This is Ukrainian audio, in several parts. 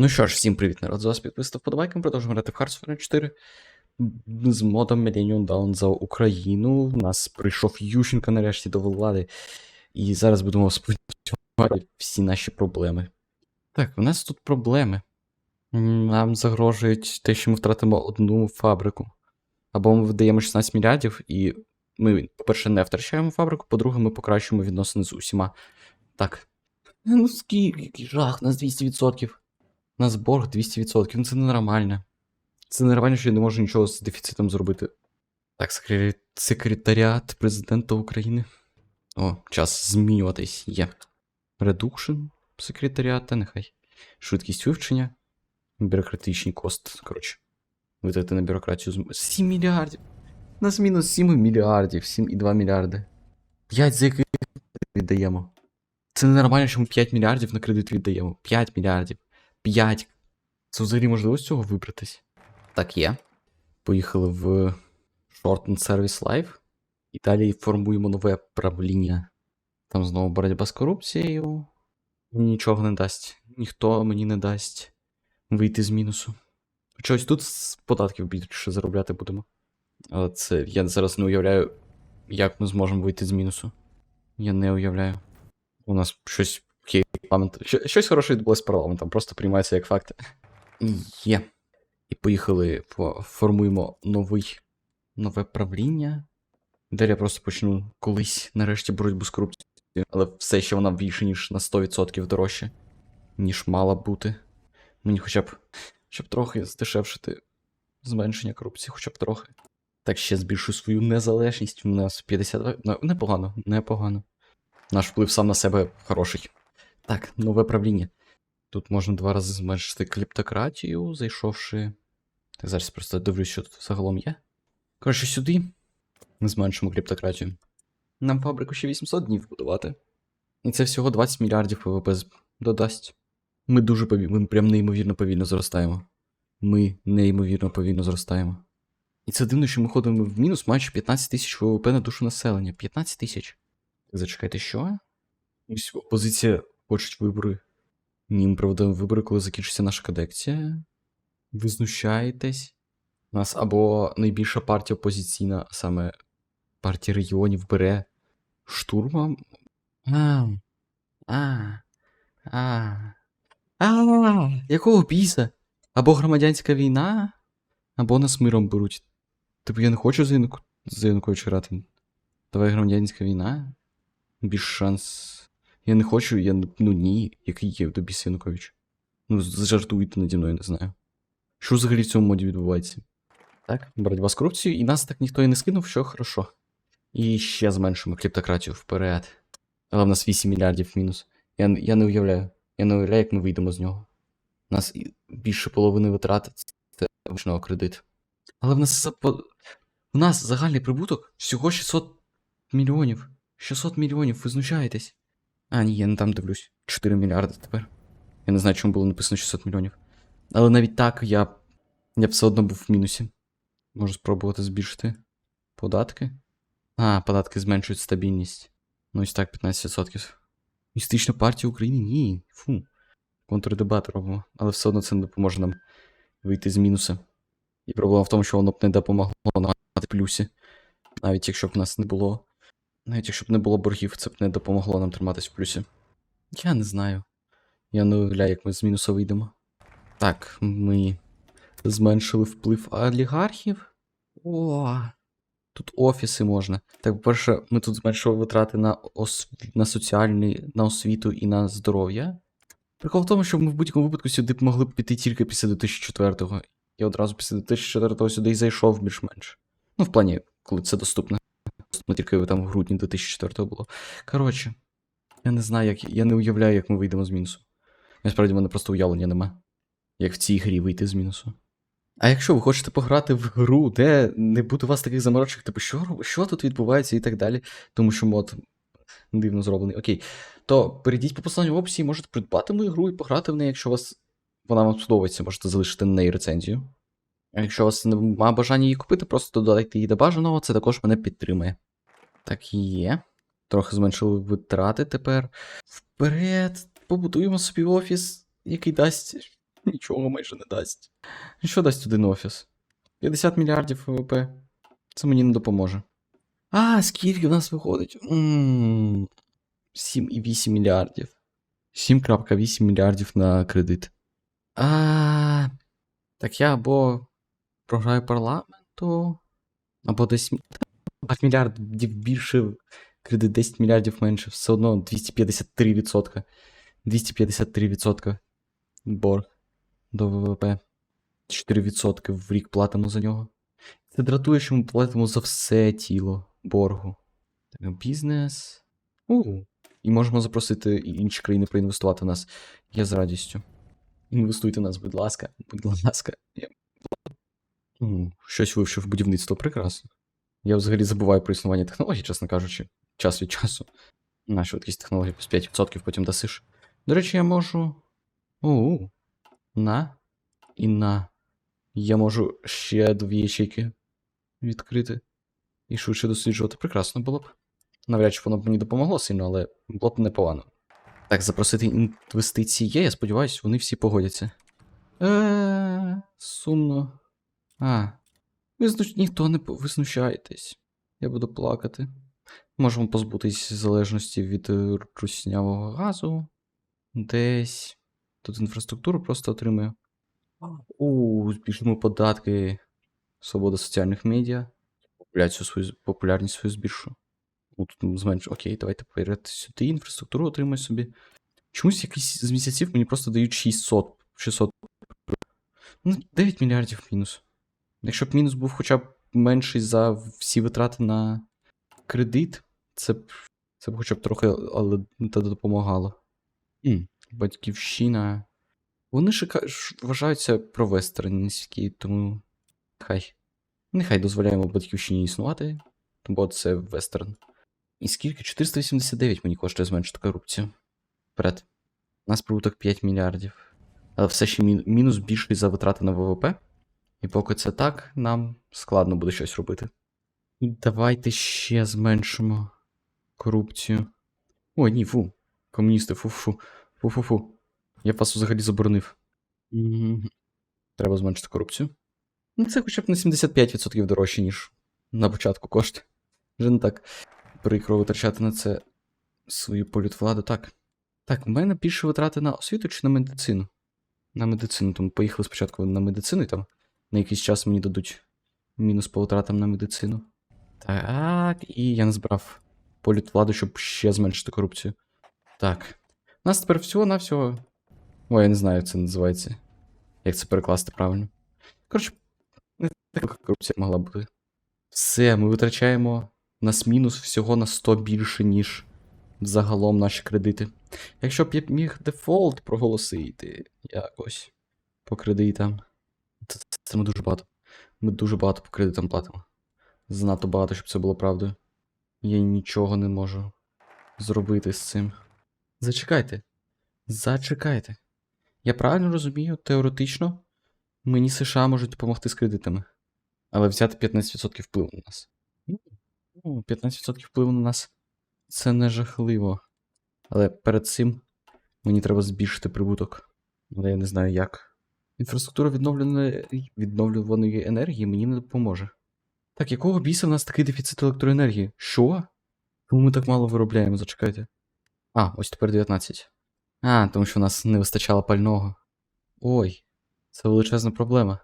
Ну що ж, всім привіт, народ. З вас підписав подобайком, продовжуємо грати в Hearthstone 4 з модом Millennium Dawn за Україну. У нас прийшов Ющенко нарешті до влади. І зараз будемо сподівати всі наші проблеми. Так, у нас тут проблеми. Нам загрожують те, що ми втратимо одну фабрику. Або ми видаємо 16 мільярдів, і ми, по-перше, не втрачаємо фабрику, по-друге, ми покращуємо відносини з усіма. Так. Ну скільки, жах, у нас 200%. У нас борг 200%, ну це ненормально. Це ненормально, що я не можу нічого з дефіцитом зробити. Так, секре- секретаріат президента України. О, час змінюватись є. Редукшн секретаріата, нехай. Швидкість вивчення. Бюрократичний кост. Коротше. Витрати на бюрократію з 7 мільярдів. У нас мінус 7 мільярдів, 7,2 мільярди. 5 за яких віддаємо. Це ненормально, що ми 5 мільярдів на кредит віддаємо. 5 мільярдів. 5. Це взагалі можливо з цього вибратись? Так, є. Поїхали в Shortened Service Live. І далі формуємо нове правління. Там знову боротьба з корупцією. Мені нічого не дасть. Ніхто мені не дасть вийти з мінусу. Хоча ось тут з податків більше заробляти будемо. Але це я зараз не уявляю, як ми зможемо вийти з мінусу. Я не уявляю. У нас щось парламент. Щось хороше відбулося з парламентом, просто приймається як факти. Є. І поїхали, формуємо новий, нове правління. Далі я просто почну колись нарешті боротьбу з корупцією, але все ще вона більше, ніж на 100% дорожче, ніж мала бути. Мені хоча б, хоча б трохи здешевшити зменшення корупції, хоча б трохи. Так ще збільшую свою незалежність. У нас 52. Ну, непогано, непогано. Наш вплив сам на себе хороший. Так, нове правління. Тут можна два рази зменшити кліптократію, зайшовши. Так, зараз просто дивлюсь, що тут загалом є. Коротше, сюди. ми Зменшимо кліптократію. Нам фабрику ще 800 днів будувати. І це всього 20 мільярдів ВВП додасть. Ми дуже повільно, ми прям неймовірно повільно зростаємо. Ми неймовірно повільно зростаємо. І це дивно, що ми ходимо в мінус майже 15 тисяч ВВП на душу населення. 15 тисяч. Зачекайте, що? Ось опозиція хочуть вибори. Ні, ми проведемо вибори, коли закінчиться наша кадекція. Ви знущаєтесь. У нас або найбільша партія опозиційна, саме партія регіонів бере штурмом. А. А. А. А. Якого біса? Або громадянська війна, або нас миром беруть. Типу я не хочу за, Януко... за Януковича грати. Давай громадянська війна. Більш шанс. Я не хочу, я ну ні, який є до біса. Ну, зажартуйте наді мною, не знаю. Що взагалі в цьому моді відбувається? Так, боротьба з корупцією, і нас так ніхто і не скинув, що хорошо. І ще зменшимо кліптократію вперед. Але в нас 8 мільярдів мінус. Я, я не уявляю. Я не уявляю, як ми вийдемо з нього. У нас більше половини витрат це вручного кредит. Але в нас у нас загальний прибуток всього 600 мільйонів. 600 мільйонів, ви знущаєтесь. А, ні, я не там дивлюсь. 4 мільярди тепер. Я не знаю, чому було написано 600 мільйонів. Але навіть так я, я все одно був в мінусі. Можу спробувати збільшити податки. А, податки зменшують стабільність. Ну, ось так, 15%. Містична партія України? Ні. Фу. Контрдебат робимо. Але все одно це не допоможе нам вийти з мінуса. І проблема в тому, що воно б не допомогло нам мати плюсі. Навіть якщо б в нас не було. Навіть якщо б не було боргів, це б не допомогло нам триматись в плюсі. Я не знаю. Я не уявляю, як ми з мінуса вийдемо. Так, ми зменшили вплив олігархів. О, тут офіси можна. Так, по-перше, ми тут зменшили витрати на, ос... на соціальний, на освіту і на здоров'я. Прикол в тому, що ми в будь-якому випадку сюди б могли б піти тільки після 2004-го. Я одразу після 2004-го сюди і зайшов більш-менш. Ну, в плані, коли це доступно. Доступно тільки там в грудні 2004-го було. Коротше, я не знаю, як. Я не уявляю, як ми вийдемо з мінусу. Насправді, в мене просто уявлення нема. Як в цій грі вийти з мінусу. А якщо ви хочете пограти в гру, де не буде у вас таких заморочок, типу, що, що тут відбувається і так далі, тому що мод дивно зроблений. Окей. То перейдіть по посиланню в описі можете придбати мою гру і пограти в неї, якщо вас вона вам сподобається, можете залишити на неї рецензію. Якщо у вас немає бажання її купити, просто додайте її до бажаного, це також мене підтримує. Так і є. Трохи зменшили витрати тепер. Вперед, побудуємо собі офіс, який дасть Нічого майже не дасть. Що дасть один офіс? 50 мільярдів ВВП. Це мені не допоможе. А, скільки в нас виходить? М, 7,8 мільярдів. 7,8 мільярдів на кредит. А, так я або програю парламенту, або десь 5 мільярдів більше, кредит 10 мільярдів менше, все одно 253%. 253% борг до ВВП. 4% в рік платимо за нього. Це дратує, що ми платимо за все тіло боргу. Так, бізнес. У. І можемо запросити інші країни проінвестувати в нас. Я з радістю. Інвестуйте в нас, будь ласка, будь ласка. Я... У, щось вивчив будівництво прекрасно. Я взагалі забуваю про існування технологій, чесно кажучи, час від часу. На швидкість технологій плюс 5% потім дасиш. До речі, я можу. У. На. І на. Я можу ще дві ячейки відкрити. І швидше досліджувати. Прекрасно було б. Навряд чи воно б мені допомогло сильно, але було б непогано. Так, запросити інвестиції є, я сподіваюся, вони всі погодяться. Е, сумно. А. Ви знущ... ніхто не ви знущаєтесь. Я буду плакати. Можемо позбутись залежності від е, руснявого газу. Десь. Тут інфраструктуру просто отримаю. У, збільшимо податки. Свобода соціальних медіа. Свою, популярність свою збільшу. Ну, тут зменшу. Окей, давайте перед сюди інфраструктуру отримаю собі. Чомусь якийсь з місяців мені просто дають 600. 600. Ну, 9 мільярдів мінус. Якщо б мінус був хоча б менший за всі витрати на кредит, це б, це б хоча б трохи, але та допомагало. М, Батьківщина. Вони шика... ш- вважаються провестернські, тому хай. Нехай дозволяємо батьківщині існувати, бо це вестерн. І скільки? 489 мені коштує зменшити корупцію. Вперед. У нас прибуток 5 мільярдів. Але все ще мінус більший за витрати на ВВП. І поки це так, нам складно буде щось робити. Давайте ще зменшимо корупцію. Ой, ні, фу. Комуністи, фу-фу. Фу-фу-фу. Я вас взагалі заборонив. Треба зменшити корупцію. Ну, це хоча б на 75% дорожче, ніж на початку кошти. Вже не так прикро витрачати на це свою політвладу. Так. Так, в мене більше витрати на освіту чи на медицину? На медицину, тому поїхали спочатку на медицину і там на якийсь час мені дадуть мінус по витратам на медицину. Так, і я назбирав політвладу, щоб ще зменшити корупцію. Так. У нас тепер всього-навсього. Ой, я не знаю, як це називається. Як це перекласти правильно. Коротше, не така корупція могла бути. Все, ми витрачаємо нас мінус всього на 100 більше, ніж загалом наші кредити. Якщо б я міг дефолт проголосити якось по кредитам. Це, це, ми дуже багато. Ми дуже багато по кредитам платимо. Занадто багато, щоб це було правдою. Я нічого не можу зробити з цим. Зачекайте. Зачекайте. Я правильно розумію, теоретично мені США можуть допомогти з кредитами. Але взяти 15% впливу на нас. Ну, 15% впливу на нас. Це не жахливо. Але перед цим мені треба збільшити прибуток. Але я не знаю як. Інфраструктура відновленої, відновлюваної енергії мені не допоможе. Так, якого біса в нас такий дефіцит електроенергії? Що? Чому ми так мало виробляємо? Зачекайте. А, ось тепер 19. А, тому що в нас не вистачало пального. Ой, це величезна проблема.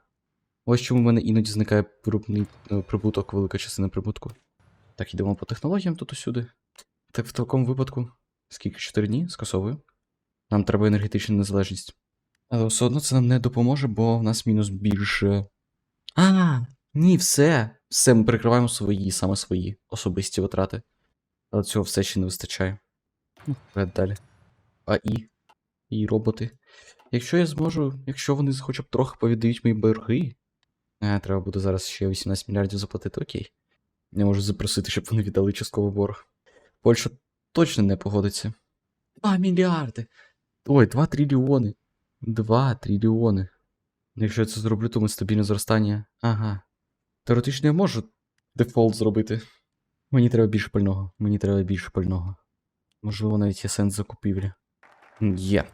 Ось чому в мене іноді зникає виробний е, прибуток, велика частина прибутку. Так, йдемо по технологіям тут усюди. Так в такому випадку, скільки 4 дні скасовую. Нам треба енергетична незалежність. Але все одно це нам не допоможе, бо в нас мінус більше. А, ні, все. Все, ми перекриваємо свої, саме свої особисті витрати. Але цього все ще не вистачає. Ну, далі. АІ. І роботи. Якщо я зможу, якщо вони хоча б трохи повідають мої борги. А, треба буде зараз ще 18 мільярдів заплатити, окей. Я можу запросити, щоб вони віддали частковий борг. Польща точно не погодиться. 2 мільярди. Ой, 2 трильйони. 2 трильйони. Якщо я це зроблю, то ми стабільне зростання. Ага. Теоретично я можу дефолт зробити. Мені треба більше пального. Мені треба більше пального. Можливо, навіть є сенс закупівлі. Є.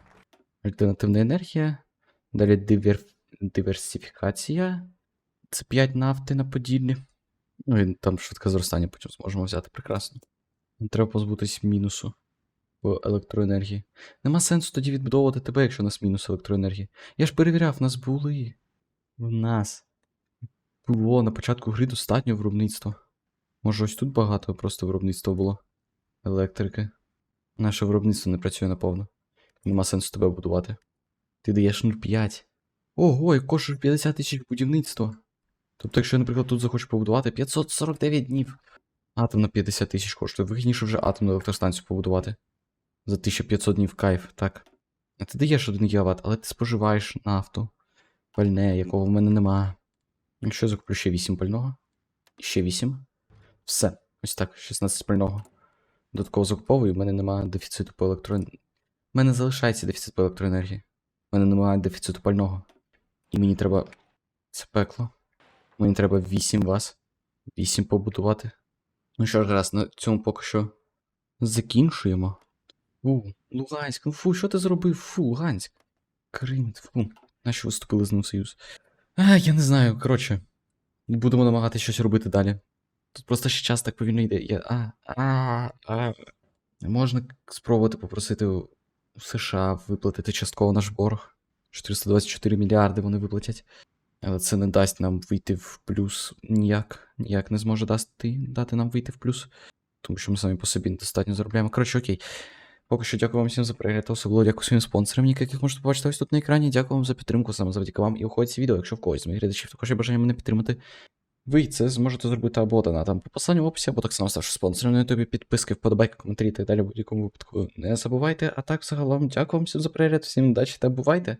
Альтернативна енергія. Далі дивер... диверсифікація. Це 5 нафти на Поділлі. Ну і там швидке зростання потім зможемо взяти прекрасно. Треба позбутись мінусу електроенергії. Нема сенсу тоді відбудовувати тебе, якщо у нас мінус електроенергії. Я ж перевіряв, в нас були. В нас. Було на початку гри достатньо виробництва. Може, ось тут багато просто виробництва було. Електрики. Наше виробництво не працює наповно. Нема сенсу тебе будувати. Ти даєш 0,5. Ого, і коштує 50 тисяч будівництва. Тобто, якщо я, наприклад, тут захочу побудувати 549 днів. Атом на 50 тисяч коштує. Вигідніше вже атомну електростанцію побудувати. За 1500 днів кайф, так. Ти даєш 1 ГВт, але ти споживаєш нафту. Пальне, якого в мене нема. Якщо я закуплю ще 8 пального. Ще 8. Все. Ось так, 16 пального. Додатково закуповую, в мене немає дефіциту по електроенергії. У мене залишається дефіцит по електроенергії. У мене немає дефіциту пального. І мені треба. Це пекло. Мені треба 8 вас. 8 побудувати. Ну що ж, раз, на цьому поки що закінчуємо. Фу, Луганськ, ну фу, що ти зробив? Фу, Луганськ. Крим, фу. Нащо ви вступили з ним союз? А, я не знаю, коротше. Будемо намагатися щось робити далі. Тут просто ще час так повільно йде. Я... А, а, а. Можна спробувати попросити у США виплатити частково наш борг. 424 мільярди вони виплатять. Але це не дасть нам вийти в плюс ніяк. Ніяк не зможе дати, дати нам вийти в плюс. Тому що ми самі по собі недостатньо заробляємо. Коротше, окей. Поки що дякую вам всім за перегляд, особливо дякую своїм спонсорам, яких можете побачити ось тут на екрані. Дякую вам за підтримку, саме завдяки вам і уходить ці відео, якщо в когось з моїх глядачів також є бажання мене підтримати. Ви це зможете зробити або донатом по посиланню в описі, або так само ставши спонсором на ютубі, підписки, вподобайки, коментарі та далі в будь-якому випадку не забувайте. А так, загалом, дякую вам всім за перегляд, всім удачі та бувайте!